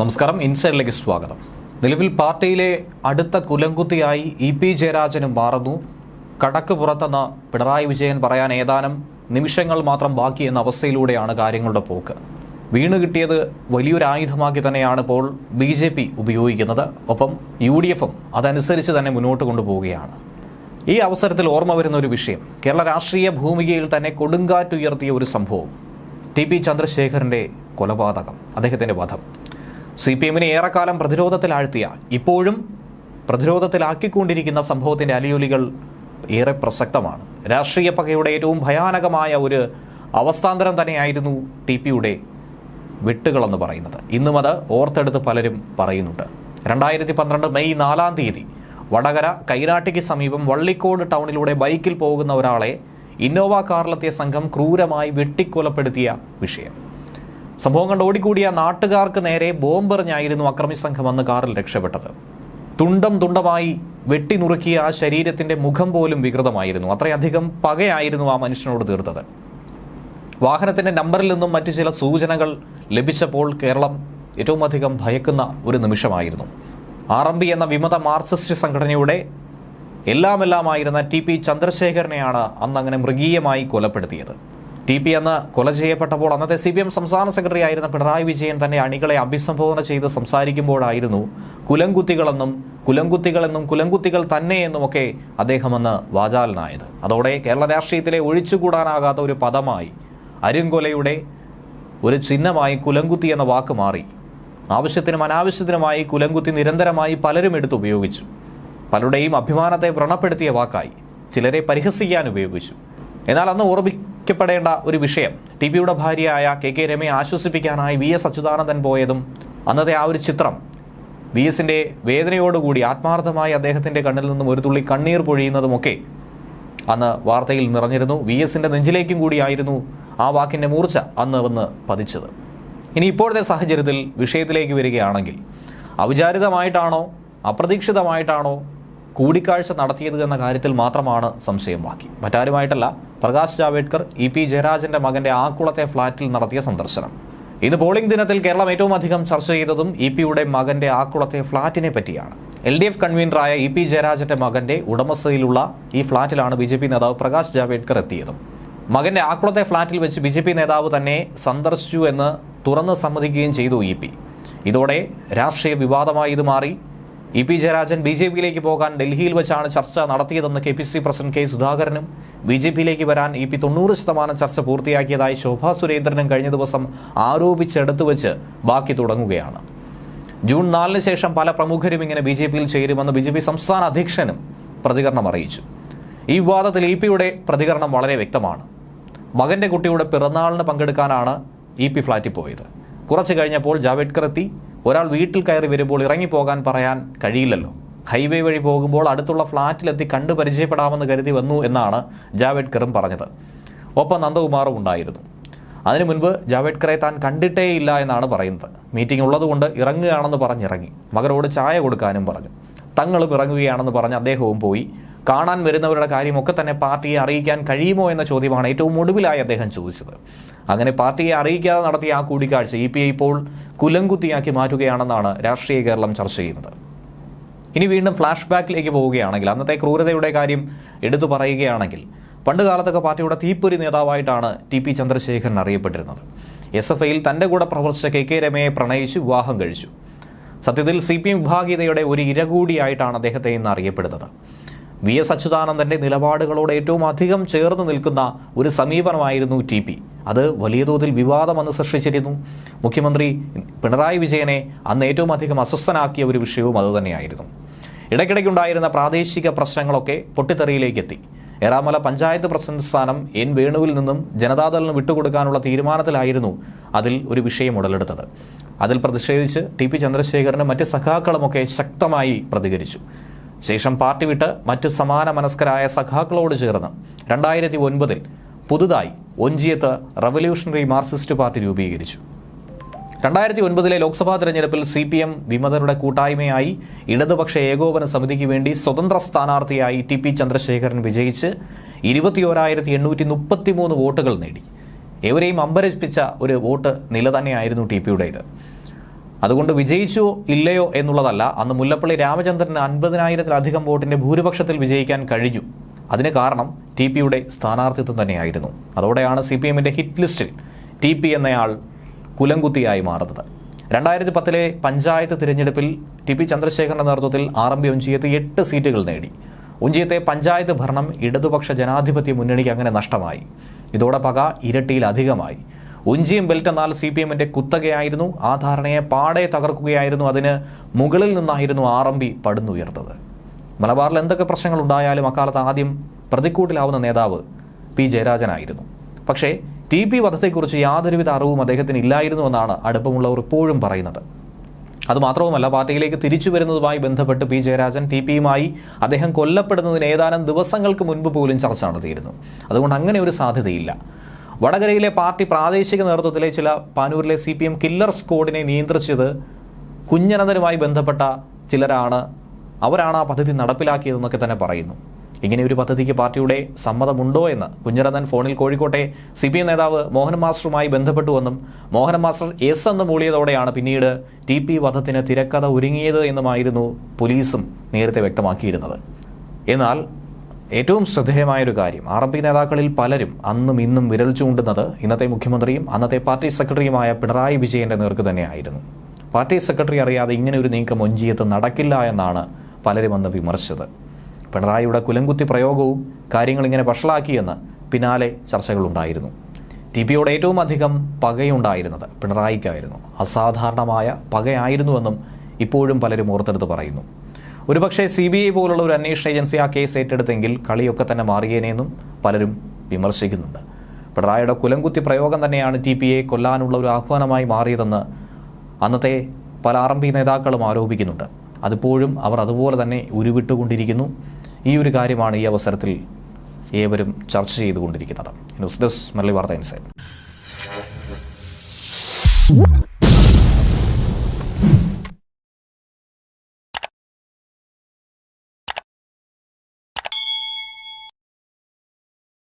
നമസ്കാരം ഇൻസൈഡിലേക്ക് സ്വാഗതം. നിലവിൽ പാർട്ടിയിലെ അടുത്ത കുലംകുത്തിയായി ഇ പി ജയരാജനും മാറുന്നു. കടക്ക് പുറത്തെന്ന് പിണറായി വിജയൻ പറയാൻ ഏതാനും നിമിഷങ്ങൾ മാത്രം ബാക്കി എന്ന അവസ്ഥയിലൂടെയാണ് കാര്യങ്ങളുടെ പോക്ക്. വീണ് കിട്ടിയത് വലിയൊരു ആയുധമാക്കി തന്നെയാണ് ഇപ്പോൾ ബി ജെ പി ഉപയോഗിക്കുന്നത്. ഒപ്പം യു ഡി എഫും അതനുസരിച്ച് തന്നെ മുന്നോട്ട് കൊണ്ടുപോവുകയാണ്. ഈ അവസരത്തിൽ ഓർമ്മ വരുന്ന ഒരു വിഷയം കേരള രാഷ്ട്രീയ ഭൂമികയിൽ തന്നെ കൊടുങ്കാറ്റുയർത്തിയ ഒരു സംഭവം. ടി പി ചന്ദ്രശേഖരന്റെ കൊലപാതകം അദ്ദേഹത്തിന്റെ വധം. സി പി എമ്മിനെ ഏറെക്കാലം പ്രതിരോധത്തിലാഴ്ത്തിയ ഇപ്പോഴും പ്രതിരോധത്തിലാക്കിക്കൊണ്ടിരിക്കുന്ന സംഭവത്തിന്റെ അലിയൊലികൾ ഏറെ പ്രസക്തമാണ്. രാഷ്ട്രീയ പകയുടെ ഏറ്റവും ഭയാനകമായ ഒരു അവസ്ഥാന്തരം തന്നെയായിരുന്നു ടി പിയുടെ വെട്ടുകളെന്ന് പറയുന്നത്. ഇന്നും അത് ഓർത്തെടുത്ത് പലരും പറയുന്നുണ്ട്. രണ്ടായിരത്തി പന്ത്രണ്ട് മെയ് നാലാം തീയതി വടകര കൈനാട്ടിക്ക് സമീപം വള്ളിക്കോട് ടൗണിലൂടെ ബൈക്കിൽ പോകുന്ന ഒരാളെ ഇന്നോവ കാറിലെത്തിയ സംഘം ക്രൂരമായി വെട്ടിക്കൊലപ്പെടുത്തിയ വിഷയം. സംഭവം കണ്ട് ഓടിക്കൂടിയ നാട്ടുകാർക്ക് നേരെ ബോംബെറിഞ്ഞായിരുന്നു അക്രമി സംഘം അന്ന് കാറിൽ രക്ഷപ്പെട്ടത്. തുണ്ടം തുണ്ടമായി വെട്ടിനുറുക്കിയ ആ ശരീരത്തിന്റെ മുഖം പോലും വികൃതമായിരുന്നു. അത്രയധികം പകയായിരുന്നു ആ മനുഷ്യനോട് തീർത്തത്. വാഹനത്തിന്റെ നമ്പറിൽ നിന്നും മറ്റു ചില സൂചനകൾ ലഭിച്ചപ്പോൾ കേരളം ഏറ്റവും അധികം ഭയക്കുന്ന ഒരു നിമിഷമായിരുന്നു. ആർ എം ബി എന്ന വിമത മാർക്സിസ്റ്റ് സംഘടനയുടെ എല്ലാമെല്ലാമായിരുന്ന ടി പി ചന്ദ്രശേഖരനെയാണ് അന്ന് അങ്ങനെ മൃഗീയമായി കൊലപ്പെടുത്തിയത്. ടി പി അന്ന് കൊല ചെയ്യപ്പെട്ടപ്പോൾ അന്നത്തെ സി പി എം സംസ്ഥാന സെക്രട്ടറി ആയിരുന്ന പിണറായി വിജയൻ തന്നെ അണികളെ അഭിസംബോധന ചെയ്ത് സംസാരിക്കുമ്പോഴായിരുന്നു കുലംകുത്തികളെന്നും കുലംകുത്തികളെന്നും കുലംകുത്തികൾ തന്നെ എന്നുമൊക്കെ അദ്ദേഹം അന്ന് വാചാലനായത്. അതോടെ കേരള രാഷ്ട്രീയത്തിലെ ഒഴിച്ചുകൂടാനാകാത്ത ഒരു പദമായി അരുങ്കൊലയുടെ ഒരു ചിഹ്നമായി കുലംകുത്തി എന്ന വാക്ക് മാറി. ആവശ്യത്തിനും അനാവശ്യത്തിനുമായി കുലംകുത്തി നിരന്തരമായി പലരും എടുത്ത് ഉപയോഗിച്ചു. പലരുടെയും അഭിമാനത്തെ വ്രണപ്പെടുത്തിയ വാക്കായി ചിലരെ പരിഹസിക്കാൻ ഉപയോഗിച്ചു. എന്നാൽ അന്ന് ഓർമ്മിക്കപ്പെടേണ്ട ഒരു വിഷയം. ടി പിയുടെ ഭാര്യയായ കെ കെ രമയെ ആശ്വസിപ്പിക്കാനായി വി എസ് അച്യുതാനന്ദൻ പോയതും അന്നത്തെ ആ ഒരു ചിത്രം. വി എസിന്റെ വേദനയോടുകൂടി ആത്മാർത്ഥമായി അദ്ദേഹത്തിന്റെ കണ്ണിൽ നിന്നും ഒരു തുള്ളി കണ്ണീർ പൊഴിയുന്നതുമൊക്കെ അന്ന് വാർത്തയിൽ നിറഞ്ഞിരുന്നു. വി എസിന്റെ നെഞ്ചിലേക്കും കൂടിയായിരുന്നു ആ വാക്കിന്റെ മൂർച്ച അന്ന് വന്ന് പതിച്ചത്. ഇനി ഇപ്പോഴത്തെ സാഹചര്യത്തിൽ വിഷയത്തിലേക്ക് വരികയാണെങ്കിൽ ഔചാരിതമായിട്ടാണോ അപ്രതീക്ഷിതമായിട്ടാണോ കൂടിക്കാഴ്ച നടത്തിയത് എന്ന കാര്യത്തിൽ മാത്രമാണ് സംശയം ബാക്കി. മറ്റാരുമായിട്ടല്ല പ്രകാശ് ജാവേദ്കർ ഇ പി ജയരാജന്റെ മകന്റെ ആക്കുളത്തെ ഫ്ളാറ്റിൽ നടത്തിയ സന്ദർശനം. ഇന്ന് പോളിംഗ് ദിനത്തിൽ കേരളം ഏറ്റവും അധികം ചർച്ച ചെയ്തതും ഇ പിയുടെ മകന്റെ ആക്കുളത്തെ ഫ്ളാറ്റിനെ പറ്റിയാണ്. എൽ ഡി എഫ് കൺവീനറായ ഇ പി ജയരാജന്റെ മകന്റെ ഉടമസ്ഥയിലുള്ള ഈ ഫ്ളാറ്റിലാണ് ബി ജെ പി നേതാവ് പ്രകാശ് ജാവേദ്കർ എത്തിയതും. മകന്റെ ആക്കുളത്തെ ഫ്ളാറ്റിൽ വെച്ച് ബി ജെ പി നേതാവ് തന്നെ സന്ദർശിച്ചു എന്ന് തുറന്ന് സമ്മതിക്കുകയും ചെയ്തു ഇ പി. ഇതോടെ രാഷ്ട്രീയ വിവാദമായി ഇത് മാറി. E P Jayarajan B J പിയിലേക്ക് പോകാൻ ഡൽഹിയിൽ വെച്ചാണ് ചർച്ച നടത്തിയതെന്ന് K P C president K സുധാകരനും ബി ജെ പിയിലേക്ക് വരാൻ ഇ പി തൊണ്ണൂറ് ശതമാനം ചർച്ച പൂർത്തിയാക്കിയതായി ശോഭാ സുരേന്ദ്രനും കഴിഞ്ഞ ദിവസം ആരോപിച്ചെടുത്തു വെച്ച് ബാക്കി തുടങ്ങുകയാണ്. ജൂൺ നാലിന് ശേഷം പല പ്രമുഖരും ഇങ്ങനെ ബി ജെ പിയിൽ ചേരുമെന്ന് ബി ജെ പി സംസ്ഥാന അധ്യക്ഷനും പ്രതികരണം അറിയിച്ചു. ഈ വിവാദത്തിൽ ഇ പിയുടെ പ്രതികരണം വളരെ വ്യക്തമാണ്. മകന്റെ കുട്ടിയുടെ പിറന്നാളിന് പങ്കെടുക്കാനാണ് ഇ പി ഫ്ളാറ്റിൽ പോയത്. കുറച്ചു കഴിഞ്ഞപ്പോൾ ജാവേദ്കർ എത്തി ഒരാൾ വീട്ടിൽ കയറി വരുമ്പോൾ ഇറങ്ങിപ്പോകാൻ പറയാൻ കഴിയില്ലല്ലോ. ഹൈവേ വഴി പോകുമ്പോൾ അടുത്തുള്ള ഫ്ളാറ്റിലെത്തി കണ്ടു പരിചയപ്പെടാമെന്ന് കരുതി വന്നു എന്നാണ് ജാവേദ്കറും പറഞ്ഞത്. ഒപ്പം നന്ദകുമാറും ഉണ്ടായിരുന്നു. അതിനു മുൻപ് ജാവേദ്കറെ താൻ കണ്ടിട്ടേ ഇല്ല എന്നാണ് പറയുന്നത്. മീറ്റിംഗ് ഉള്ളതുകൊണ്ട് ഇറങ്ങുകയാണെന്ന് പറഞ്ഞിറങ്ങി. മകനോട് ചായ കൊടുക്കാനും പറഞ്ഞു. തങ്ങളും ഇറങ്ങുകയാണെന്ന് പറഞ്ഞ് അദ്ദേഹവും പോയി. കാണാൻ വരുന്നവരുടെ കാര്യമൊക്കെ തന്നെ പാർട്ടിയെ അറിയിക്കാൻ കഴിയുമോ എന്ന ചോദ്യമാണ് ഏറ്റവും ഒടുവിലായി അദ്ദേഹം ചോദിച്ചത്. അങ്ങനെ പാർട്ടിയെ അറിയിക്കാതെ നടത്തിയ ആ കൂടിക്കാഴ്ച ഇ പി ഇപ്പോൾ കുലംകുത്തിയാക്കി മാറ്റുകയാണെന്നാണ് രാഷ്ട്രീയ കേരളം ചർച്ച ചെയ്യുന്നത്. ഇനി വീണ്ടും ഫ്ലാഷ് ബാക്കിലേക്ക് പോവുകയാണെങ്കിൽ അന്നത്തെ ക്രൂരതയുടെ കാര്യം എടുത്തു പറയുകയാണെങ്കിൽ പണ്ട് കാലത്തൊക്കെ പാർട്ടിയുടെ തീപ്പൊരി നേതാവായിട്ടാണ് ടി പി ചന്ദ്രശേഖരൻ അറിയപ്പെട്ടിരുന്നത്. എസ് എഫ് ഐയിൽ തന്റെ കൂടെ പ്രവർത്തിച്ച കെ കെ രമയെ പ്രണയിച്ച് വിവാഹം കഴിച്ചു. സത്യത്തിൽ സി പി എം വിഭാഗീയതയുടെ ഒരു ഇര കൂടിയായിട്ടാണ് അദ്ദേഹത്തെ ഇന്ന് അറിയപ്പെടുന്നത്. വി എസ് അച്യുതാനന്ദന്റെ നിലപാടുകളോട് ഏറ്റവും അധികം ചേർന്ന് നിൽക്കുന്ന ഒരു സമീപനമായിരുന്നു ടി പി. അത് വലിയ തോതിൽ വിവാദം അന്ന് സൃഷ്ടിച്ചിരുന്നു. മുഖ്യമന്ത്രി പിണറായി വിജയനെ അന്ന് ഏറ്റവും അധികം അസ്വസ്ഥനാക്കിയ ഒരു വിഷയവും അതുതന്നെയായിരുന്നു ഇടയ്ക്കിടയ്ക്കുണ്ടായിരുന്ന പ്രാദേശിക പ്രശ്നങ്ങളൊക്കെ പൊട്ടിത്തെറിയിലേക്ക് എത്തി ഏറാമല പഞ്ചായത്ത് പ്രസിഡന്റ് സ്ഥാനം എൻ വേണുവിൽ നിന്നും ജനതാദളിന് വിട്ടുകൊടുക്കാനുള്ള തീരുമാനത്തിലായിരുന്നു അതിൽ ഒരു വിഷയം ഉടലെടുത്തത്. അതിൽ പ്രതിഷേധിച്ച് ടി പി ചന്ദ്രശേഖരനും മറ്റ് സഖാക്കളുമൊക്കെ ശക്തമായി പ്രതികരിച്ചു. ശേഷം പാർട്ടി വിട്ട് മറ്റു സമാന മനസ്കരായ സഖാക്കളോട് ചേർന്ന് രണ്ടായിരത്തി ഒൻപതിൽ പുതുതായി ഒഞ്ചിയത്ത് റവല്യൂഷണറി മാർക്സിസ്റ്റ് പാർട്ടി രൂപീകരിച്ചു. രണ്ടായിരത്തി ഒൻപതിലെ ലോക്സഭാ തെരഞ്ഞെടുപ്പിൽ സി പി എം വിമതരുടെ കൂട്ടായ്മയായി ഇടതുപക്ഷ ഏകോപന സമിതിക്ക് വേണ്ടി സ്വതന്ത്ര സ്ഥാനാർത്ഥിയായി ടി പി ചന്ദ്രശേഖരൻ വിജയിച്ച് ഇരുപത്തിയോരായിരത്തി എണ്ണൂറ്റി മുപ്പത്തിമൂന്ന് വോട്ടുകൾ നേടി. ഏവരെയും അമ്പരപ്പിച്ച ഒരു വോട്ട് നില തന്നെയായിരുന്നു ടി പിയുടേത്. അതുകൊണ്ട് വിജയിച്ചോ ഇല്ലയോ എന്നുള്ളതല്ല അന്ന് മുല്ലപ്പള്ളി രാമചന്ദ്രന് അൻപതിനായിരത്തിലധികം വോട്ടിന്റെ ഭൂരിപക്ഷത്തിൽ വിജയിക്കാൻ കഴിഞ്ഞു. അതിന് കാരണം ടി പിയുടെ സ്ഥാനാർത്ഥിത്വം തന്നെയായിരുന്നു. അതോടെയാണ് സി പി എമ്മിന്റെ ഹിറ്റ് ലിസ്റ്റിൽ ടി പി എന്നയാൾ കുലംകുത്തിയായി മാറുന്നത്. രണ്ടായിരത്തി പത്തിലെ പഞ്ചായത്ത് തിരഞ്ഞെടുപ്പിൽ ടി പി ചന്ദ്രശേഖരന്റെ നേതൃത്വത്തിൽ ആർ എം പി ഒഞ്ചിയത്ത് എട്ട് സീറ്റുകൾ നേടി. ഒഞ്ചിയത്തെ പഞ്ചായത്ത് ഭരണം ഇടതുപക്ഷ ജനാധിപത്യ മുന്നണിക്ക് അങ്ങനെ നഷ്ടമായി. ഇതോടെ പക ഇരട്ടിയിലധികമായി. ഒഞ്ചിയും ബെൽറ്റ് എന്നാൽ സി പി എമ്മിന്റെ കുത്തകയായിരുന്നു. ആ ധാരണയെ പാടെ തകർക്കുകയായിരുന്നു. അതിന് മുകളിൽ നിന്നായിരുന്നു ആർ എം പി പടുന്നുയർത്തത് മലബാറിൽ എന്തൊക്കെ പ്രശ്നങ്ങൾ ഉണ്ടായാലും അക്കാലത്ത് ആദ്യം പ്രതിക്കൂട്ടിലാവുന്ന നേതാവ് പി ജയരാജനായിരുന്നു. പക്ഷേ ടി പി വധത്തെക്കുറിച്ച് യാതൊരുവിധ അറിവും അദ്ദേഹത്തിന് ഇല്ലായിരുന്നു എന്നാണ് അടുപ്പമുള്ളവർ ഇപ്പോഴും പറയുന്നത്. അതുമാത്രവുമല്ല പാർട്ടിയിലേക്ക് തിരിച്ചു വരുന്നതുമായി ബന്ധപ്പെട്ട് പി ജയരാജൻ ടി പിയുമായി അദ്ദേഹം കൊല്ലപ്പെടുന്നതിന് ഏതാനും ദിവസങ്ങൾക്ക് മുൻപ് പോലും ചർച്ച നടത്തിയിരുന്നു. അതുകൊണ്ട് അങ്ങനെ ഒരു സാധ്യതയില്ല. വടകരയിലെ പാർട്ടി പ്രാദേശിക നേതൃത്വത്തിലെ ചില പാനൂരിലെ സി പി എം കില്ലർ സ്ക്വാഡിനെ നിയന്ത്രിച്ചത് കുഞ്ഞനന്തനുമായി ബന്ധപ്പെട്ട ചിലരാണ്. അവരാണ് ആ പദ്ധതി നടപ്പിലാക്കിയതെന്നൊക്കെ തന്നെ പറയുന്നു. ഇങ്ങനെ ഒരു പദ്ധതിക്ക് പാർട്ടിയുടെ സമ്മതമുണ്ടോ എന്ന് കുഞ്ഞിറന്നൻ ഫോണിൽ കോഴിക്കോട്ടെ സി പി എം നേതാവ് മോഹൻ മാസ്റ്ററുമായി ബന്ധപ്പെട്ടുവെന്നും മോഹൻ മാസ്റ്റർ എസ് എന്ന് മൂളിയതോടെയാണ് പിന്നീട് ടി പി വധത്തിന് തിരക്കഥ ഒരുങ്ങിയത് എന്നുമായിരുന്നു പോലീസും നേരത്തെ വ്യക്തമാക്കിയിരുന്നത്. എന്നാൽ ഏറ്റവും ശ്രദ്ധേയമായൊരു കാര്യം ആർ എം പി നേതാക്കളിൽ പലരും അന്നും ഇന്നും വിരൽ ചൂണ്ടുന്നത് ഇന്നത്തെ മുഖ്യമന്ത്രിയും അന്നത്തെ പാർട്ടി സെക്രട്ടറിയുമായ പിണറായി വിജയന്റെ നേർക്ക് തന്നെയായിരുന്നു. പാർട്ടി സെക്രട്ടറി അറിയാതെ ഇങ്ങനെ ഒരു നീക്കം ഒഞ്ചിയത്ത് നടക്കില്ല എന്നാണ് പലരും അന്ന് വിമർശിച്ചത്. പിണറായിയുടെ കുലംകുത്തി പ്രയോഗവും കാര്യങ്ങൾ ഇങ്ങനെ വഷളാക്കിയെന്ന് പിന്നാലെ ചർച്ചകളുണ്ടായിരുന്നു. ടി പിയോട് ഏറ്റവും അധികം പകയുണ്ടായിരുന്നത് പിണറായിക്കായിരുന്നു. അസാധാരണമായ പകയായിരുന്നുവെന്നും ഇപ്പോഴും പലരും ഓർത്തെടുത്ത് പറയുന്നു. ഒരുപക്ഷെ സി ബി ഐ പോലുള്ള ഒരു അന്വേഷണ ഏജൻസി ആ കേസ് ഏറ്റെടുത്തെങ്കിൽ കളിയൊക്കെ തന്നെ മാറിയേനെന്നും പലരും വിമർശിക്കുന്നുണ്ട്. പിണറായിയുടെ കുലംകുത്തി പ്രയോഗം തന്നെയാണ് ടി പി കൊല്ലാനുള്ള ഒരു ആഹ്വാനമായി മാറിയതെന്ന് അന്നത്തെ പല ആർ എം പി നേതാക്കളും ആരോപിക്കുന്നുണ്ട്. അതിപ്പോഴും അവർ അതുപോലെ തന്നെ ഉരുവിട്ടുകൊണ്ടിരിക്കുന്നു. ഈ ഒരു കാര്യമാണ് ഈ അവസരത്തിൽ ഏവരും ചർച്ച ചെയ്തുകൊണ്ടിരിക്കുന്നത്. ന്യൂസ് ഡെസ്ക് മലയാളി വാർത്ത ഇൻസൈറ്റ്.